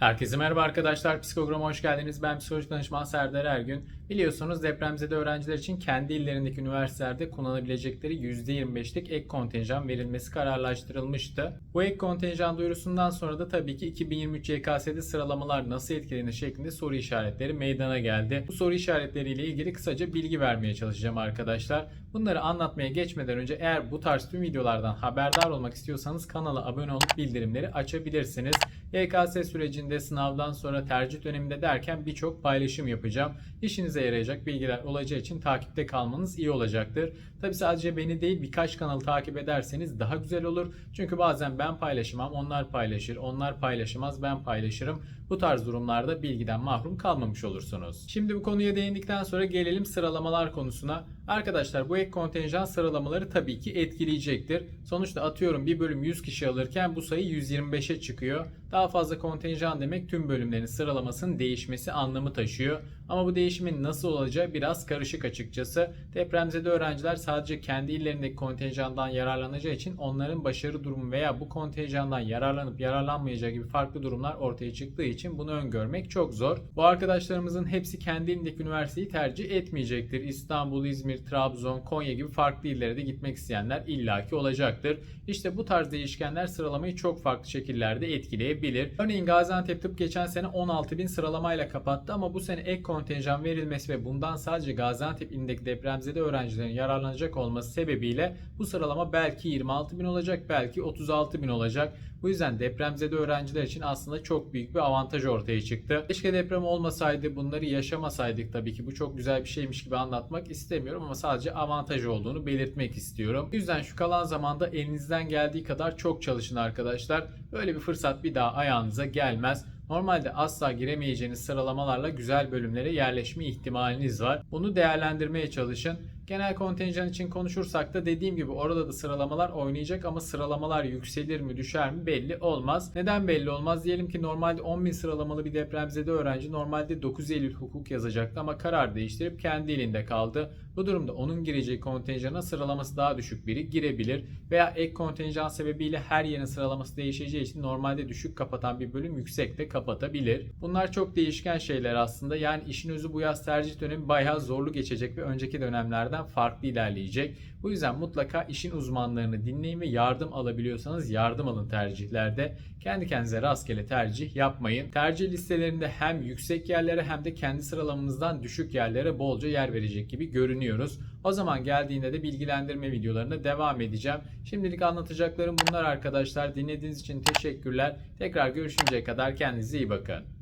Herkese merhaba arkadaşlar. Psikogram'a hoş geldiniz. Ben psikolojik danışman Serdar Ergün. Biliyorsunuz depremzede öğrenciler için kendi illerindeki üniversitelerde kullanabilecekleri %25'lik ek kontenjan verilmesi kararlaştırılmıştı. Bu ek kontenjan duyurusundan sonra da tabii ki 2023 YKS'de sıralamalar nasıl etkilenir şeklinde soru işaretleri meydana geldi. Bu soru işaretleriyle ilgili kısaca bilgi vermeye çalışacağım arkadaşlar. Bunları anlatmaya geçmeden önce eğer bu tarz tüm videolardan haberdar olmak istiyorsanız kanala abone olup bildirimleri açabilirsiniz. YKS sürecinde sınavdan sonra tercih döneminde derken birçok paylaşım yapacağım. İşinize yarayacak bilgiler olacağı için takipte kalmanız iyi olacaktır. Tabi sadece beni değil birkaç kanalı takip ederseniz daha güzel olur. Çünkü bazen ben paylaşamam onlar paylaşır, onlar paylaşamaz ben paylaşırım. Bu tarz durumlarda bilgiden mahrum kalmamış olursunuz. Şimdi bu konuya değindikten sonra gelelim sıralamalar konusuna. Arkadaşlar bu ek kontenjan sıralamaları tabii ki etkileyecektir. Sonuçta atıyorum bir bölüm 100 kişi alırken bu sayı 125'e çıkıyor. Daha fazla kontenjan demek tüm bölümlerin sıralamasının değişmesi anlamı taşıyor. Ama bu değişimin nasıl olacağı biraz karışık açıkçası. Depremzede öğrenciler sadece kendi illerindeki kontenjandan yararlanacağı için onların başarı durumu veya bu kontenjandan yararlanıp yararlanmayacağı gibi farklı durumlar ortaya çıktığı için bunu öngörmek çok zor. Bu arkadaşlarımızın hepsi kendi ilindeki üniversiteyi tercih etmeyecektir. İstanbul, İzmir, Trabzon, Konya gibi farklı illere de gitmek isteyenler illaki olacaktır. İşte bu tarz değişkenler sıralamayı çok farklı şekillerde etkileyebilir. Örneğin Gaziantep Tıp geçen sene 16.000 sıralamayla kapattı ama bu sene ek kontenjan verilmesi ve bundan sadece Gaziantep ilindeki depremzede öğrencilerin yararlanacak olması sebebiyle bu sıralama belki 26.000 olacak belki 36.000 olacak. Bu yüzden depremzede öğrenciler için aslında çok büyük bir avantaj ortaya çıktı. Keşke deprem olmasaydı bunları yaşamasaydık tabii ki bu çok güzel bir şeymiş gibi anlatmak istemiyorum ama sadece avantaj olduğunu belirtmek istiyorum. Bu yüzden şu kalan zamanda elinizden geldiği kadar çok çalışın arkadaşlar. Böyle bir fırsat bir daha ayağınıza gelmez. Normalde asla giremeyeceğiniz sıralamalarla güzel bölümlere yerleşme ihtimaliniz var. Bunu değerlendirmeye çalışın. Genel kontenjan için konuşursak da dediğim gibi orada da sıralamalar oynayacak ama sıralamalar yükselir mi düşer mi belli olmaz. Neden belli olmaz? Diyelim ki normalde 10.000 sıralamalı bir depremzede öğrenci normalde 9 Eylül hukuk yazacaktı ama karar değiştirip kendi elinde kaldı. Bu durumda onun gireceği kontenjana sıralaması daha düşük biri girebilir veya ek kontenjan sebebiyle her yerin sıralaması değişeceği için normalde düşük kapatan bir bölüm yüksek de kapatabilir. Bunlar çok değişken şeyler aslında. Yani işin özü bu yaz tercih dönemi bayağı zorlu geçecek ve önceki dönemlerden farklı ilerleyecek. Bu yüzden mutlaka işin uzmanlarını dinleyin ve yardım alabiliyorsanız yardım alın tercihlerde. Kendi kendinize rastgele tercih yapmayın. Tercih listelerinde hem yüksek yerlere hem de kendi sıralamanızdan düşük yerlere bolca yer verecek gibi görünüyoruz. O zaman geldiğinde de bilgilendirme videolarına devam edeceğim. Şimdilik anlatacaklarım bunlar arkadaşlar. Dinlediğiniz için teşekkürler. Tekrar görüşünceye kadar kendinize iyi bakın.